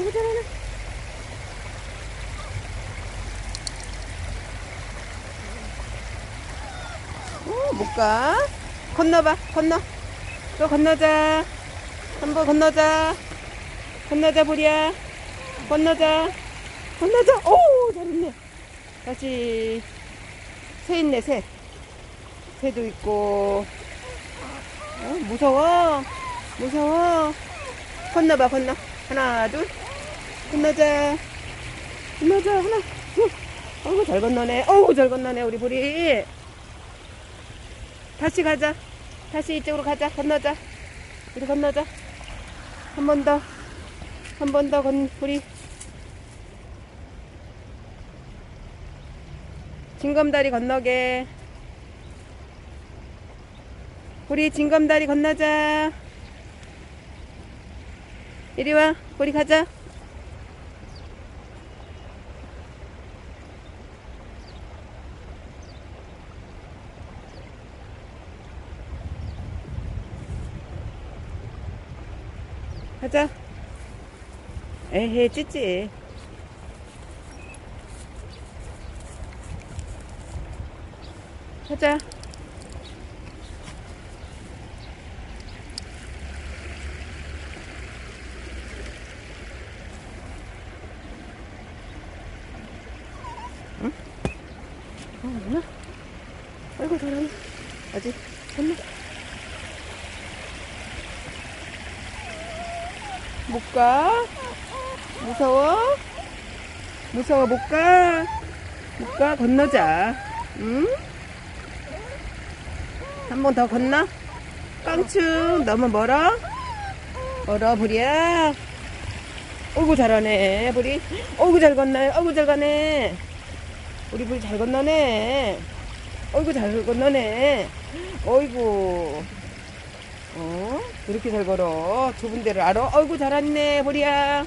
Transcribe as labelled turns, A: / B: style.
A: 어이구 잘하네. 어, 못 가. 건너봐, 건너. 또 건너자. 한번 건너자. 건너자, 보리야. 건너자. 건너자. 오, 잘했네. 다시. 새 있네, 새. 새도 있고. 어, 무서워. 무서워. 건너봐, 건너. 하나, 둘. 건너자. 건너자, 하나, 둘. 어우, 잘 건너네. 어우, 잘 건너네, 우리 보리. 다시 가자. 다시 이쪽으로 가자. 건너자. 우리 건너자. 한 번 더. 한 번 더 건, 우리. 징검다리 건너게. 우리 징검다리 건너자. 이리 와. 우리 가자. 가자. 에헤, 찌찌. 가자. 응? 어, 뭐야? 아이고, 잘하네. 아직, 됐네. 못 가? 무서워? 무서워, 못 가? 못 가? 건너자. 응? 한 번 더 건너? 깡충, 너무 멀어? 멀어, 부리야? 어이구, 잘하네, 부리. 어이구, 잘 건너네, 어이구, 잘 가네. 우리 부리 잘 건너네. 어이구, 잘 건너네. 어이구. 어? 이렇게 잘 걸어. 좁은 데를 알아? 어이구, 잘했네, 보리야.